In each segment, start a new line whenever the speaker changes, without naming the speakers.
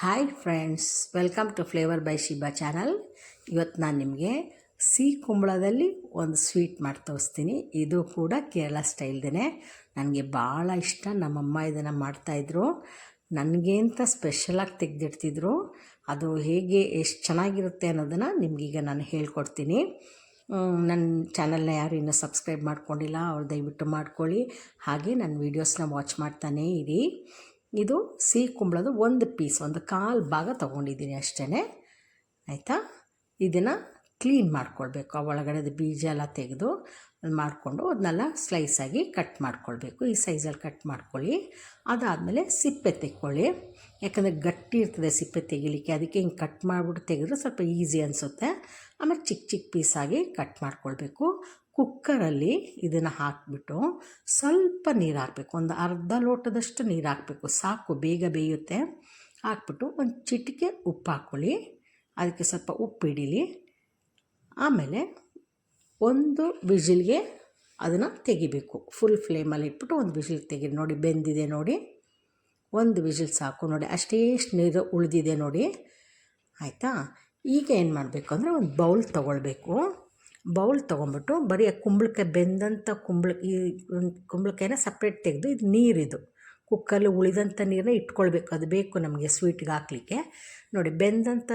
Hi friends welcome to flavour by Shiba channel ಇವತ್ತು ನಾನು ನಿಮಗೆ ಸಿಹಿ ಕುಂಬಳದಲ್ಲಿ ಒಂದು ಸ್ವೀಟ್ ಮಾಡಿ ತೋರಿಸ್ತೀನಿ. ಇದು ಕೂಡ ಕೇರಳ ಸ್ಟೈಲ್ದೇ ನನಗೆ ಭಾಳ ಇಷ್ಟ. ನಮ್ಮಮ್ಮ ಇದನ್ನು ಮಾಡ್ತಾಯಿದ್ರು ನನಗೆ ಅಂತ ಸ್ಪೆಷಲಾಗಿ ತೆಗೆದಿಡ್ತಿದ್ರು. ಅದು ಹೇಗೆ ಎಷ್ಟು ಚೆನ್ನಾಗಿರುತ್ತೆ ಅನ್ನೋದನ್ನು ನಿಮಗೀಗ ನಾನು ಹೇಳ್ಕೊಡ್ತೀನಿ. ನನ್ನ ಚಾನಲ್ನ ಯಾರು ಇನ್ನೂ ಸಬ್ಸ್ಕ್ರೈಬ್ ಮಾಡ್ಕೊಂಡಿಲ್ಲ, ಅವ್ರು ದಯವಿಟ್ಟು ಮಾಡ್ಕೊಳ್ಳಿ. ಹಾಗೆ ನನ್ನ ವೀಡಿಯೋಸ್ನ ವಾಚ್ ಮಾಡ್ತಾನೇ ಇರಿ. ಇದು ಸಿಹಿ ಕುಂಬಳದು ಒಂದು ಪೀಸ್, ಒಂದು ಕಾಲು ಭಾಗ ತೊಗೊಂಡಿದ್ದೀನಿ ಅಷ್ಟೇ ಆಯಿತಾ? ಇದನ್ನು ಕ್ಲೀನ್ ಮಾಡ್ಕೊಳ್ಬೇಕು. ಆ ಒಳಗಡೆದು ಬೀಜ ಎಲ್ಲ ತೆಗೆದು ಮಾಡಿಕೊಂಡು ಅದನ್ನೆಲ್ಲ ಸ್ಲೈಸಾಗಿ ಕಟ್ ಮಾಡ್ಕೊಳ್ಬೇಕು. ಈ ಸೈಜಲ್ಲಿ ಕಟ್ ಮಾಡ್ಕೊಳ್ಳಿ. ಅದಾದಮೇಲೆ ಸಿಪ್ಪೆ ತೆಕ್ಕೊಳ್ಳಿ. ಯಾಕಂದರೆ ಗಟ್ಟಿ ಇರ್ತದೆ ಸಿಪ್ಪೆ ತೆಗಿಲಿಕ್ಕೆ. ಅದಕ್ಕೆ ಹಿಂಗೆ ಕಟ್ ಮಾಡಿಬಿಟ್ಟು ತೆಗೆದ್ರೆ ಸ್ವಲ್ಪ ಈಸಿ ಅನಿಸುತ್ತೆ. ಆಮೇಲೆ ಚಿಕ್ಕ ಚಿಕ್ಕ ಪೀಸಾಗಿ ಕಟ್ ಮಾಡ್ಕೊಳ್ಬೇಕು. ಕುಕ್ಕರಲ್ಲಿ ಇದನ್ನು ಹಾಕಿಬಿಟ್ಟು ಸ್ವಲ್ಪ ನೀರು ಹಾಕಬೇಕು ಒಂದು ಅರ್ಧ ಲೋಟದಷ್ಟು ನೀರು ಹಾಕಬೇಕು ಸಾಕು, ಬೇಗ ಬೇಯುತ್ತೆ. ಹಾಕ್ಬಿಟ್ಟು ಒಂದು ಚಿಟಿಕೆ ಉಪ್ಪು ಹಾಕ್ಕೊಳ್ಳಿ. ಅದಕ್ಕೆ ಸ್ವಲ್ಪ ಉಪ್ಪು ಹಿಡೀಲಿ. ಆಮೇಲೆ ಒಂದು ವಿಜಿಲ್ಗೆ ಅದನ್ನು ತೆಗಿಬೇಕು. ಫುಲ್ ಫ್ಲೇಮಲ್ಲಿ ಇಟ್ಬಿಟ್ಟು ಒಂದು ವಿಜಿಲ್ ತೆಗಿ ನೋಡಿ, ಬೆಂದಿದೆ ನೋಡಿ. ಒಂದು ವಿಜಿಲ್ ಸಾಕು ನೋಡಿ. ಅಷ್ಟೇ ನೀರು ಉಳಿದಿದೆ ನೋಡಿ. ಆಯಿತಾ? ಈಗ ಏನು ಮಾಡಬೇಕು ಅಂದರೆ ಒಂದು ಬೌಲ್ ತೊಗೊಳ್ಬೇಕು. ಬೌಲ್ ತೊಗೊಂಬಿಟ್ಟು ಬರೀ ಕುಂಬಳಕಾಯಿ ಬೆಂದಂಥ ಕುಂಬಳ, ಈ ಕುಂಬಳಕಾಯಿನ ಸಪ್ರೇಟ್ ತೆಗೆದು ಇದು ನೀರಿದು. ಕುಕ್ಕಲ್ಲಿ ಉಳಿದಂಥ ನೀರನ್ನ ಇಟ್ಕೊಳ್ಬೇಕು. ಅದು ಬೇಕು ನಮಗೆ ಸ್ವೀಟ್ಗೆ ಹಾಕ್ಲಿಕ್ಕೆ. ನೋಡಿ, ಬೆಂದಂಥ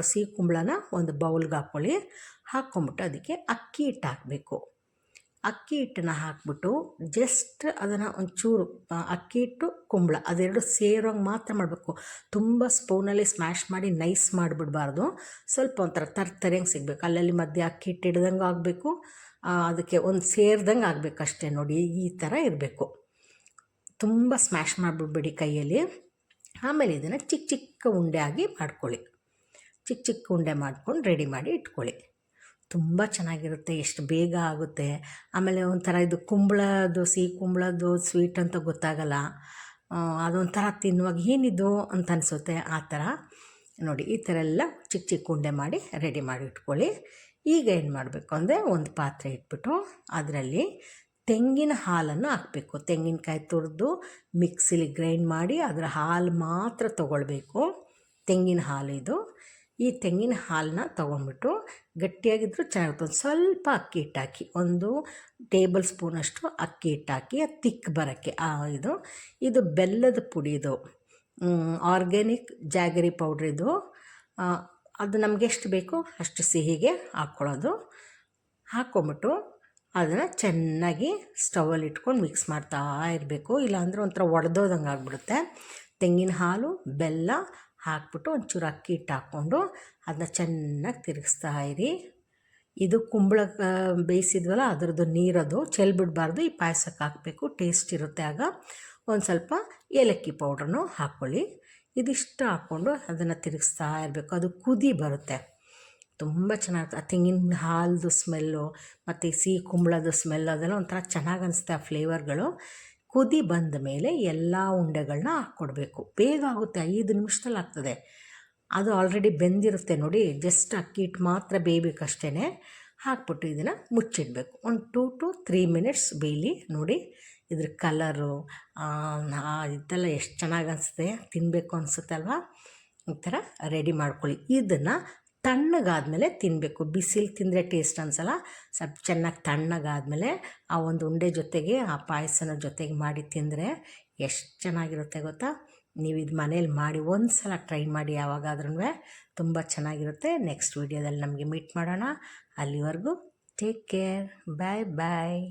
ಸಿಹಿ ಕುಂಬಳನ ಒಂದು ಬೌಲ್ಗೆ ಹಾಕ್ಕೊಳ್ಳಿ. ಹಾಕ್ಕೊಂಬಿಟ್ಟು ಅದಕ್ಕೆ ಅಕ್ಕಿ ಹಿಟ್ಟು ಹಾಕಬೇಕು. ಅಕ್ಕಿ ಹಿಟ್ಟನ್ನು ಹಾಕ್ಬಿಟ್ಟು ಜಸ್ಟ್ ಅದನ್ನು ಒಂಚೂರು ಅಕ್ಕಿ ಹಿಟ್ಟು, ಕುಂಬಳ ಅದೆರಡು ಸೇರೋಂಗೆ ಮಾತ್ರ ಮಾಡಬೇಕು. ತುಂಬ ಸ್ಪೂನಲ್ಲಿ ಸ್ಮ್ಯಾಶ್ ಮಾಡಿ ನೈಸ್ ಮಾಡಿಬಿಡಬಾರ್ದು. ಸ್ವಲ್ಪ ಒಂಥರ ತರ್ತರಿಯಂಗೆ ಸಿಗಬೇಕು. ಅಲ್ಲಲ್ಲಿ ಮಧ್ಯೆ ಅಕ್ಕಿ ಹಿಟ್ಟು ಆಗಬೇಕು. ಅದಕ್ಕೆ ಒಂದು ಸೇರ್ದಂಗೆ ಆಗಬೇಕು ಅಷ್ಟೇ ನೋಡಿ, ಈ ಥರ ಇರಬೇಕು. ತುಂಬ ಸ್ಮ್ಯಾಶ್ ಮಾಡಿಬಿಡ್ಬೇಡಿ ಕೈಯಲ್ಲಿ. ಆಮೇಲೆ ಇದನ್ನು ಚಿಕ್ಕ ಚಿಕ್ಕ ಉಂಡೆ ಆಗಿ ಮಾಡ್ಕೊಳ್ಳಿ. ಚಿಕ್ಕ ಚಿಕ್ಕ ಉಂಡೆ ಮಾಡ್ಕೊಂಡು ರೆಡಿ ಮಾಡಿ ಇಟ್ಕೊಳ್ಳಿ. ತುಂಬ ಚೆನ್ನಾಗಿರುತ್ತೆ, ಎಷ್ಟು ಬೇಗ ಆಗುತ್ತೆ. ಆಮೇಲೆ ಒಂಥರ ಇದು ಕುಂಬಳದ್ದು ಸಿಹಿ ಕುಂಬಳದ್ದು ಸ್ವೀಟ್ ಅಂತ ಗೊತ್ತಾಗಲ್ಲ. ಅದೊಂಥರ ತಿನ್ನುವಾಗ ಏನಿದು ಅಂತ ಅನಿಸುತ್ತೆ, ಆ ಥರ ನೋಡಿ, ಈ ಥರ ಎಲ್ಲ ಚಿಕ್ಕ ಚಿಕ್ಕ ಉಂಡೆ ಮಾಡಿ ರೆಡಿ ಮಾಡಿ ಇಟ್ಕೊಳ್ಳಿ. ಈಗ ಏನು ಮಾಡಬೇಕು ಅಂದರೆ ಒಂದು ಪಾತ್ರೆ ಇಟ್ಬಿಟ್ಟು ಅದರಲ್ಲಿ ತೆಂಗಿನ ಹಾಲನ್ನು ಹಾಕಬೇಕು. ತೆಂಗಿನಕಾಯಿ ತುರಿದು ಮಿಕ್ಸಿಲಿ ಗ್ರೈಂಡ್ ಮಾಡಿ ಅದರ ಹಾಲು ಮಾತ್ರ ತಗೊಳ್ಬೇಕು. ತೆಂಗಿನ ಹಾಲು ಇದು. ಈ ತೆಂಗಿನ ಹಾಲನ್ನ ತೊಗೊಂಡ್ಬಿಟ್ಟು ಗಟ್ಟಿಯಾಗಿದ್ದರೂ ಚೆನ್ನಾಗಿರುತ್ತೆ. ಒಂದು ಸ್ವಲ್ಪ ಅಕ್ಕಿ ಹಿಟ್ಟಾಕಿ, ಒಂದು ಟೇಬಲ್ ಸ್ಪೂನಷ್ಟು ಅಕ್ಕಿ ಹಿಟ್ಟಾಕಿ, ಅದು ತಿಕ್ ಬರೋಕ್ಕೆ. ಇದು ಇದು ಬೆಲ್ಲದ ಪುಡಿ ಇದು. ಆರ್ಗ್ಯಾನಿಕ್ ಜಾಗರಿ ಪೌಡ್ರಿದು ಅದು ನಮಗೆ ಎಷ್ಟು ಬೇಕೋ ಅಷ್ಟು ಸಿಹಿಗೆ ಹಾಕ್ಕೊಳ್ಳೋದು ಹಾಕ್ಕೊಂಬಿಟ್ಟು ಅದನ್ನು ಚೆನ್ನಾಗಿ ಸ್ಟವಲ್ಲಿ ಇಟ್ಕೊಂಡು ಮಿಕ್ಸ್ ಮಾಡ್ತಾ ಇರಬೇಕು. ಇಲ್ಲಾಂದರೆ ಒಂಥರ ಒಡೆದೋದಂಗೆ ಆಗಿಬಿಡುತ್ತೆ ತೆಂಗಿನ ಹಾಲು, ಬೆಲ್ಲ ಹಾಕ್ಬಿಟ್ಟು ಒಂಚೂರು ಅಕ್ಕಿ ಹಿಟ್ಟು ಹಾಕ್ಕೊಂಡು ಅದನ್ನ ಚೆನ್ನಾಗಿ ತಿರುಗಿಸ್ತಾ ಇರಿ. ಇದು ಕುಂಬಳ ಬೇಯಿಸಿದ್ವಲ್ಲ, ಅದರದ್ದು ನೀರದು ಚೆಲ್ಬಿಡಬಾರ್ದು, ಈ ಪಾಯಸಕ್ಕೆ ಹಾಕಬೇಕು, ಟೇಸ್ಟ್ ಇರುತ್ತೆ ಆಗ. ಒಂದು ಸ್ವಲ್ಪ ಏಲಕ್ಕಿ ಪೌಡ್ರನ್ನು ಹಾಕ್ಕೊಳ್ಳಿ. ಇದಿಷ್ಟು ಹಾಕ್ಕೊಂಡು ಅದನ್ನು ತಿರುಗಿಸ್ತಾ ಇರಬೇಕು. ಅದು ಕುದಿ ಬರುತ್ತೆ. ತುಂಬ ಚೆನ್ನಾಗಿ, ಆ ತೆಂಗಿನ ಹಾಲದು ಸ್ಮೆಲ್ಲು, ಮತ್ತು ಸಿಹಿ ಕುಂಬಳದ ಸ್ಮೆಲ್ ಅದೆಲ್ಲ ಒಂಥರ ಚೆನ್ನಾಗಿ ಅನಿಸುತ್ತೆ ಆ ಫ್ಲೇವರ್ಗಳು. ಕುದಿ ಬಂದ ಮೇಲೆ ಎಲ್ಲ ಉಂಡೆಗಳನ್ನ ಹಾಕ್ಕೊಡ್ಬೇಕು. ಬೇಗ ಆಗುತ್ತೆ, ಐದು ನಿಮಿಷದಲ್ಲಿ ಆಗ್ತದೆ. ಅದು ಆಲ್ರೆಡಿ ಬೆಂದಿರುತ್ತೆ ನೋಡಿ ಜಸ್ಟ್ ಅಕ್ಕಿ ಹಿಟ್ಟು ಮಾತ್ರ ಬೇಯಬೇಕಷ್ಟೇ ಹಾಕ್ಬಿಟ್ಟು ಇದನ್ನು ಮುಚ್ಚಿಡಬೇಕು. ಒಂದು ಟೂ ಟು ತ್ರೀ ಮಿನಿಟ್ಸ್ ಬೇಯಲಿ ನೋಡಿ. ಇದ್ರ ಕಲರು ಇದೆಲ್ಲ ಎಷ್ಟು ಚೆನ್ನಾಗಿ ಅನಿಸುತ್ತೆ ತಿನ್ನಬೇಕು ಅನಿಸುತ್ತೆ ಅಲ್ವಾ ಈ ಥರ ರೆಡಿ ಮಾಡ್ಕೊಳ್ಳಿ. ಇದನ್ನು ತಣ್ಣಗಾದಮೇಲೆ ತಿನ್ನಬೇಕು ಬಿಸಿಲು ತಿಂದರೆ ಟೇಸ್ಟ್ ಅನ್ಸಲ್ಲ. ಸ್ವಲ್ಪ ಚೆನ್ನಾಗಿ ತಣ್ಣಗಾದಮೇಲೆ ಆ ಒಂದು ಉಂಡೆ ಜೊತೆಗೆ, ಆ ಪಾಯಸನ ಜೊತೆಗೆ ಮಾಡಿ ತಿಂದರೆ ಎಷ್ಟು ಚೆನ್ನಾಗಿರುತ್ತೆ ಗೊತ್ತಾ? ನೀವು ಇದು ಮನೇಲಿ ಮಾಡಿ ಒಂದು ಸಲ ಟ್ರೈ ಮಾಡಿ ಯಾವಾಗಾದ್ರೂ ತುಂಬ ಚೆನ್ನಾಗಿರುತ್ತೆ. ನೆಕ್ಸ್ಟ್ ವೀಡಿಯೋದಲ್ಲಿ ನಮಗೆ ಮೀಟ್ ಮಾಡೋಣ. ಅಲ್ಲಿವರೆಗೂ ಟೇಕ್ ಕೇರ್ ಬಾಯ್ ಬಾಯ್